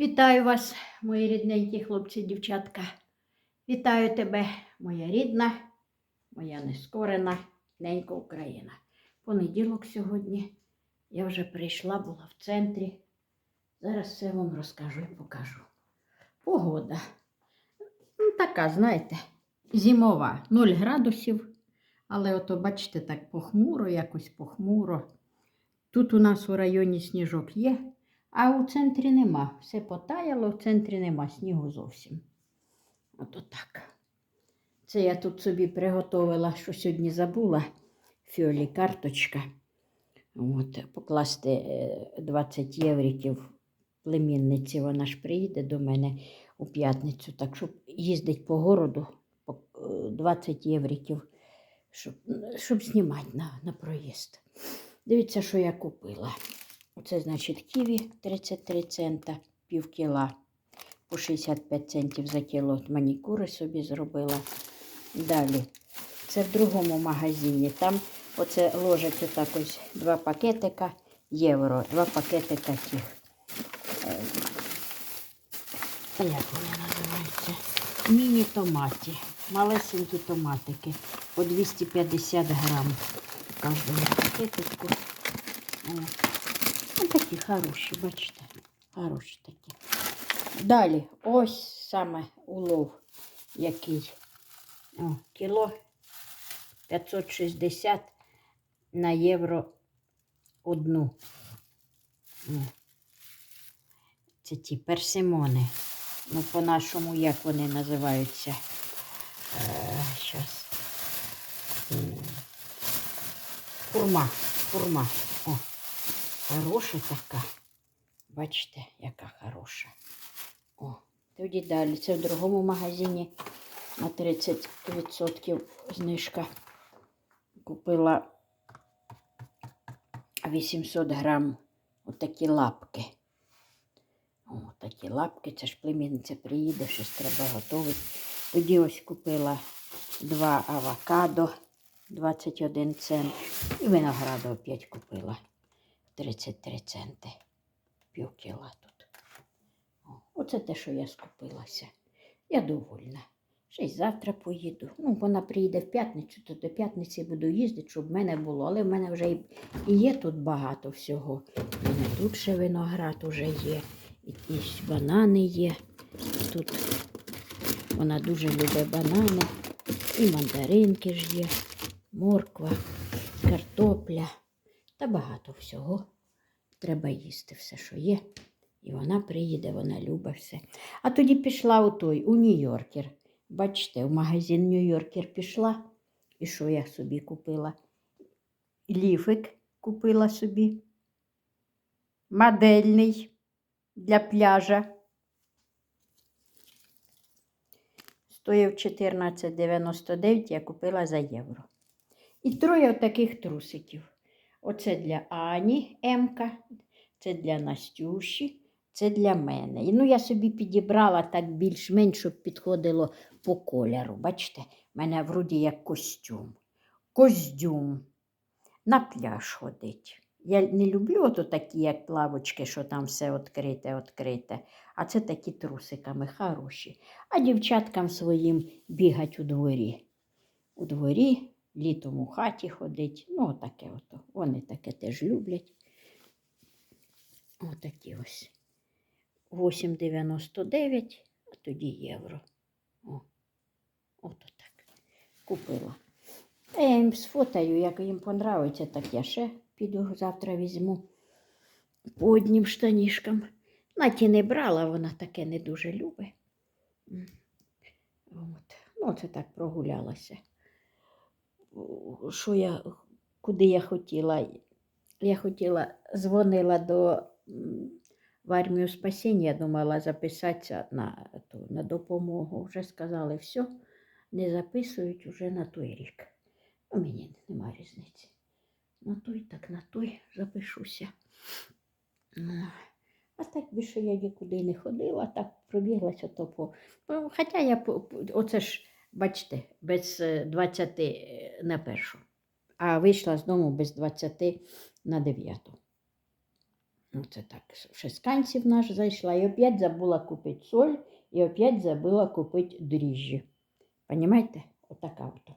Вітаю вас, мої рідненькі хлопці, дівчатка. Вітаю тебе, моя рідна, моя нескорена ненька Україна. Понеділок сьогодні. Я вже прийшла, була в центрі. Зараз все вам розкажу і покажу. Погода. Ну, така, знаєте, зимова, 0 градусів. Але ото, бачите, так похмуро, якось похмуро. Тут у нас у районі сніжок є, а у центрі нема. Все потаяло, в центрі нема снігу зовсім. Ото так. Це я тут собі приготувала, що сьогодні забула. Фіолі карточка. От, покласти е, 20 євриків племінниці. Вона ж приїде до мене у п'ятницю. Так щоб їздить по городу е, 20 євриків, щоб, щоб знімати на, на проїзд. Дивіться, що я купила. Це значить ківі 33 цента, пів кіла по 65 центів за кіло. От Манікюри собі зробила. Далі. Це в другому магазині. Там оце ложать отак ось два пакетика євро, два пакетика тих. е, Як вони називаються? Міні-томаті. Малесенькі томатики по 250 грам в кожному пакетику. О. Ну, такі хороші, бачите, хороші такі. Далі, ось саме улов, який. О, кіло 560 на євро одну. Це ті персимони. Ну, по-нашому, як вони називаються? Е, Курма, курма. О, хороша така. Бачите, яка хороша. О, тоді далі. Це в другому магазині на 30% знижка. Купила 800 грам отакі лапки. О, такі лапки, це ж племінниця приїде, щось треба готувати. Тоді ось купила два авокадо 21 цент. І винограду опять купила 33 центи. Пів кіла тут. Оце те, що я скупилася. Я довольна. Ще й завтра поїду. Ну, вона приїде в п'ятницю, то до п'ятниці буду їздити, щоб в мене було. Але в мене вже і є тут багато всього. У мене тут ще виноград уже є, і банани є. Тут вона дуже любить банани, і мандаринки ж є, морква, картопля та багато всього. Треба їсти все, що є. І вона приїде, вона любить все. А тоді пішла у той, у Нью-Йоркер. Бачите, в магазин Нью-Йоркер пішла. І що я собі купила? Ліфик купила собі. Модельний для пляжа. Стоїв 14,99, я купила за євро. І троє таких трусиків. Оце для Ані Емка, це для Настюші, це для мене. І ну я собі підібрала так більш-менш, щоб підходило по кольору. Бачите, в мене вроді як костюм. Костюм. На пляж ходить. Я не люблю ото такі, як плавочки, що там все відкрите, відкрите. А це такі трусиками хороші. А дівчаткам своїм бігать у дворі. У дворі, літом у хаті ходить. Ну, отаке ото. Вони таке теж люблять. Отакі ось. 8,99, а тоді євро. О, ото так. Купила. Та я їм сфотаю, як їм понравиться, так я ще піду завтра візьму по однім штанішкам. Наті не брала, вона таке не дуже любить. От. Ну, це так прогулялася. Що я, куди я хотіла? Я хотіла, дзвонила до в армію спасіння, думала записатися на, ту, на допомогу. Вже сказали, все, не записують уже на той рік. Ну, мені нема різниці. На той, так на той запишуся. Ну, А так більше я нікуди не ходила, так пробіглася то по. ну, Хоча я оце ж, бачите, без е, 20 е, на першу, а вийшла з дому без 20 на 9. Ну, це так, шесканців наш зайшла, і опять забула купити соль, і опять забула купити дріжджі. Понімаєте? Отака от.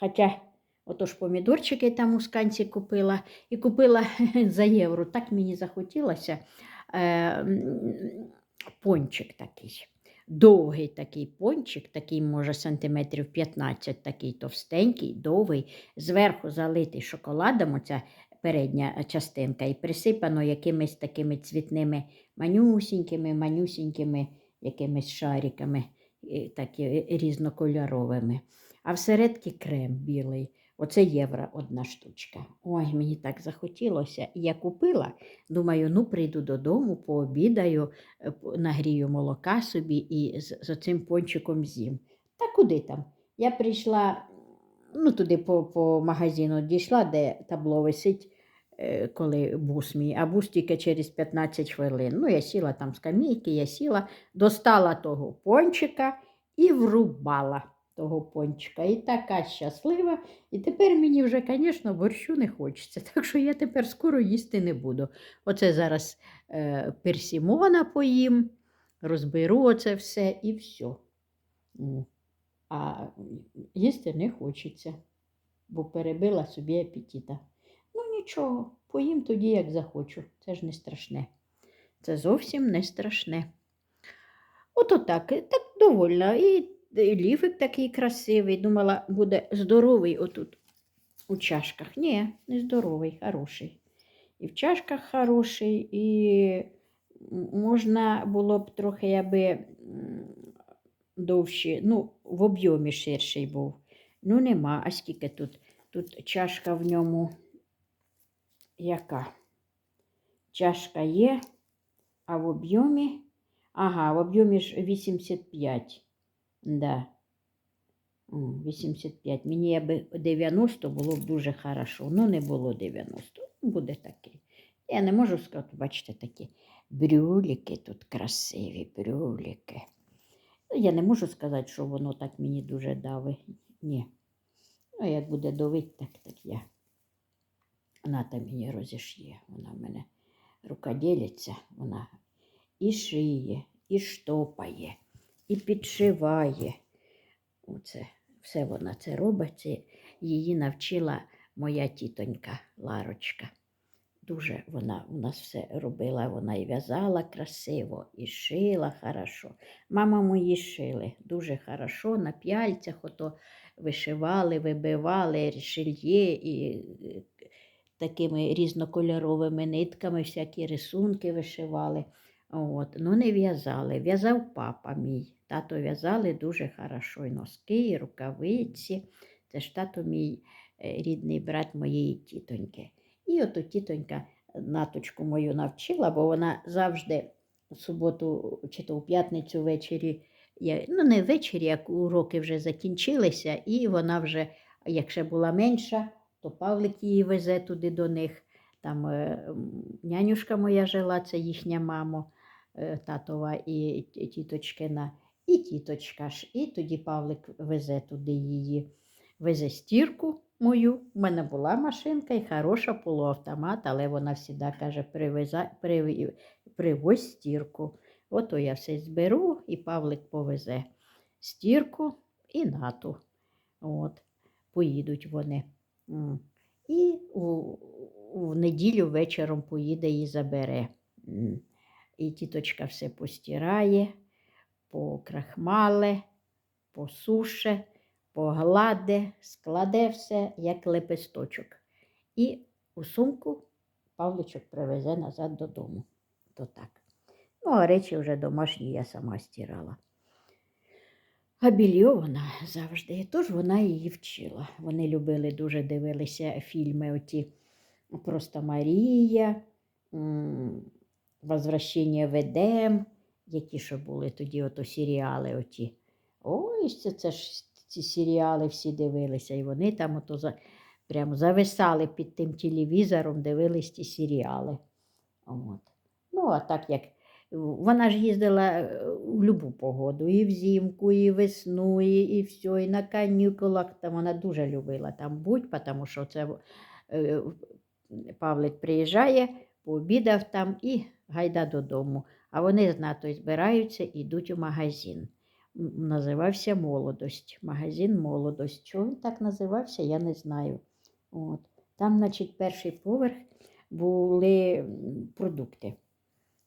Хоча, ото помідорчики там у сканці купила, і купила за євро. Так мені захотілося. Е, пончик такий. Довгий такий пончик, такий, може, сантиметрів 15, такий товстенький, довгий, зверху залитий шоколадом, оця передня частинка, і присипано якимись такими цвітними манюсінькими, манюсінькими якимись шариками, такі різнокольоровими. А всередки крем білий. Оце євро одна штучка. Ой, мені так захотілося. Я купила, думаю, ну прийду додому, пообідаю, е, нагрію молока собі і з, з оцим пончиком з'їм. Та куди там? Я прийшла ну, туди по, по магазину дійшла, де табло висить, е, коли бус мій, а бус тільки через 15 хвилин. Ну, я сіла там з камійки, я сіла, достала того пончика і врубала того пончика. І така щаслива. І тепер мені вже, звісно, борщу не хочеться. Так що я тепер скоро їсти не буду. Оце зараз е, персімона поїм, розберу оце все і все. А їсти не хочеться, бо перебила собі апетита. Ну нічого, поїм тоді, як захочу. Це ж не страшне. Це зовсім не страшне. Ото так, так довольна. І ліфик такий красивий. Думала, буде здоровий отут у чашках. Ні, не здоровий, хороший. І в чашках хороший, і можна було б трохи, м, довші, ну, в об'ємі ширший був. Ну, нема. А скільки тут? Тут чашка в ньому яка? Чашка є, а в об'ємі. Ага, в об'ємі ж 85. Да. 85. Мені аби 90 було б дуже хорошо. Ну, не було 90. Ну, Буде таке. Я не можу сказати, бачите, такі брюліки тут красиві, брюліки. Ну, Я не можу сказати, що воно так мені дуже дави. Ні. Ну, як буде давить, так, так я. Вона там мені розішє. Вона в мене рукоділиця, вона і шиє, і штопає, і підшиває. Оце, все вона це робить. Це її навчила моя тітонька Ларочка. Дуже вона у нас все робила, вона і в'язала красиво, і шила хорошо. Мама мої шили дуже хорошо, на п'яльцях ото вишивали, вибивали шильє і е, такими різнокольоровими нитками всякі рисунки вишивали. От. Ну, не в'язали. В'язав папа мій. Тато в'язали дуже хорошо. І носки, і рукавиці. Це ж тато мій е, рідний брат моєї тітоньки. І ото тітонька наточку мою навчила, бо вона завжди в суботу чи то в п'ятницю ввечері, ну не ввечері, як уроки вже закінчилися, і вона вже, як ще була менша, то Павлик її везе туди до них. Там е, нянюшка моя жила, це їхня мама е, татова і тіточкина, і тіточка ж. І тоді Павлик везе туди її, везе стірку мою. У мене була машинка і хороша полуавтомат, але вона завжди каже, привеза, прив, привозь стірку. Ото я все зберу, і Павлик повезе стірку і нату. От, поїдуть вони. І у, у неділю вечором поїде і забере. І тіточка все постирає, покрахмале, посуше, погладе, складе все, як лепесточок. І у сумку Павличок привезе назад додому. То так. Ну, а речі вже домашні я сама стирала. А більйо вона завжди, тож вона її вчила. Вони любили дуже дивилися фільми оті Просто Марія, Возвращення в Едем, які що були тоді ото серіали оті. Ой, це, це ж ці серіали всі дивилися, і вони там ото за, прямо зависали під тим телевізором, дивились ті серіали. От. Ну, а так як вона ж їздила е, в будь-яку погоду, і взимку, і весну, і, і все, і на канікулах. Там вона дуже любила там бути, тому що це е, Павлик приїжджає пообідав там і гайда додому. А вони з нато збираються і йдуть у магазин. Називався Молодость. Магазин Молодость. Чого він так називався, я не знаю. От. Там, значить, перший поверх були продукти.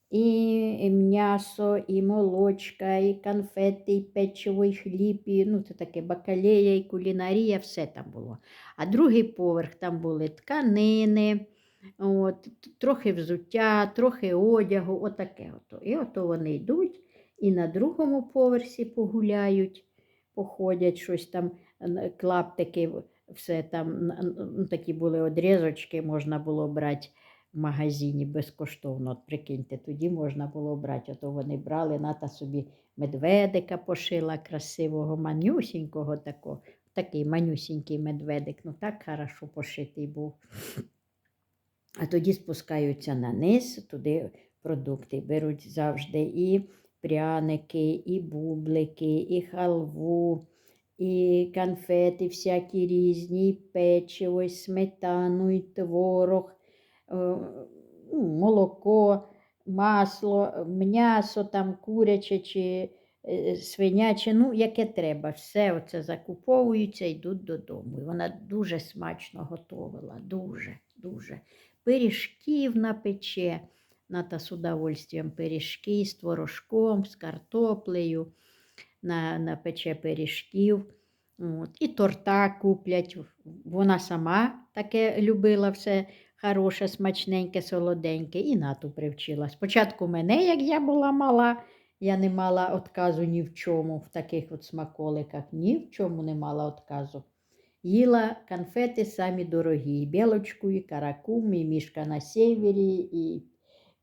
І м'ясо, і молочка, і конфети, і печиво, і хліб, і ну, це таке бакалея, і кулінарія, все там було. А другий поверх там були тканини, от, трохи взуття, трохи одягу, отаке. Ото. І ото вони йдуть і на другому поверсі погуляють, походять, щось там, клаптики, все там, такі були одрізочки, можна було брати в магазині безкоштовно. От прикиньте, тоді можна було брати. Ото вони брали, ната собі медведика пошила красивого, манюсінького такого. Такий манюсінький медведик, ну так хорошо пошитий був. А тоді спускаються на низ, туди продукти беруть завжди і пряники, і бублики, і халву, і конфети всякі різні, і печиво, і сметану, і творог, молоко, масло, м'ясо там куряче чи е, свиняче, ну, яке треба. Все оце закуповуються йдуть додому. І вона дуже смачно готувала, дуже, дуже. Пиріжків напече, Ната з удовольствием пиріжки з творожком, з картоплею, на, напече пиріжків. От. І торта куплять. Вона сама таке любила все хороше, смачненьке, солоденьке, і нату привчила. Спочатку мене, як я була мала, я не мала отказу ні в чому, в таких от смаколиках, ні в чому не мала отказу. Їла конфети самі дорогі, і білочку, і каракум, і мішка на севері, і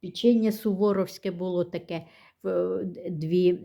печення суворовське було таке, дві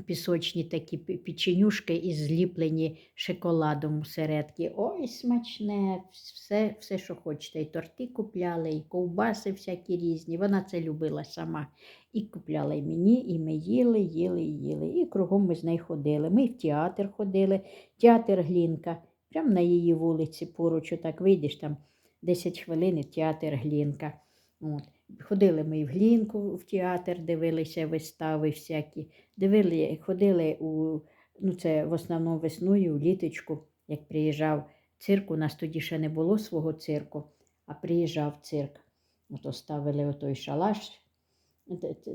пісочні такі печенюшки і зліплені шоколадом усередки. Ой, смачне, все, все, що хочете. І торти купляли, і ковбаси всякі різні. Вона це любила сама. І купляла і мені, і ми їли, їли, їли. І кругом ми з нею ходили. Ми в театр ходили, театр Глінка. Прямо на її вулиці поруч, так вийдеш там 10 хвилин і театр Глінка. От. Ходили ми в Глінку в театр, дивилися вистави всякі. Дивили, ходили у, ну це в основному весною, у літочку, як приїжджав цирк, у нас тоді ще не було свого цирку, а приїжджав цирк. Ото ставили отой шалаш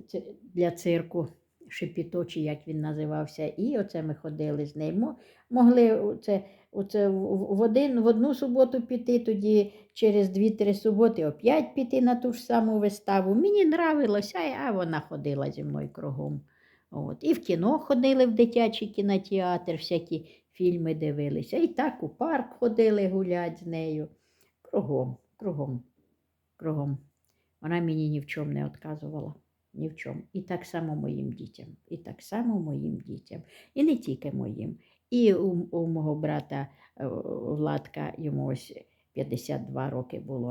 це для цирку, шепіточі, як він називався. І оце ми ходили з ним. Могли оце, оце в, один, в одну суботу піти, тоді через 2-3 суботи опять піти на ту ж саму виставу. Мені нравилося, а вона ходила зі мною кругом. От. І в кіно ходили в дитячий кінотеатр, всякі фільми дивилися. І так у парк ходили гулять з нею. Кругом, кругом, кругом. Вона мені ні в чому не відказувала. Ні в чому. І так само моїм дітям. І так само моїм дітям. І не тільки моїм. І у, у мого брата е, Владка, йому ось 52 роки було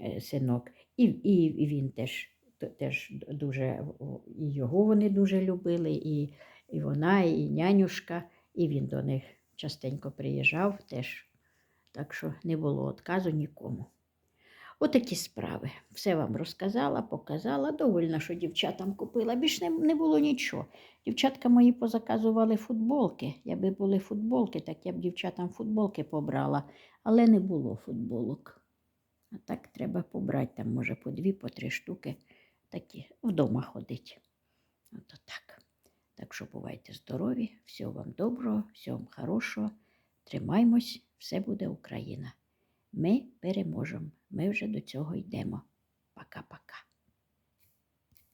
е, синок. І, і, він теж, теж дуже, і його вони дуже любили, і, і вона, і нянюшка, і він до них частенько приїжджав теж. Так що не було відказу нікому. Отакі справи. Все вам розказала, показала. Довольно, що дівчатам купила. Більш не, не було нічого. Дівчатка мої позаказували футболки. Якби були футболки, так я б дівчатам футболки побрала, але не було футболок. А так треба побрати, там, може, по дві, по три штуки такі вдома ходить. Ото так. Так що бувайте здорові, всього вам доброго, всього вам хорошого. Тримаймось, все буде Україна. Ми переможемо. Ми вже до цього йдемо. Пока-пока.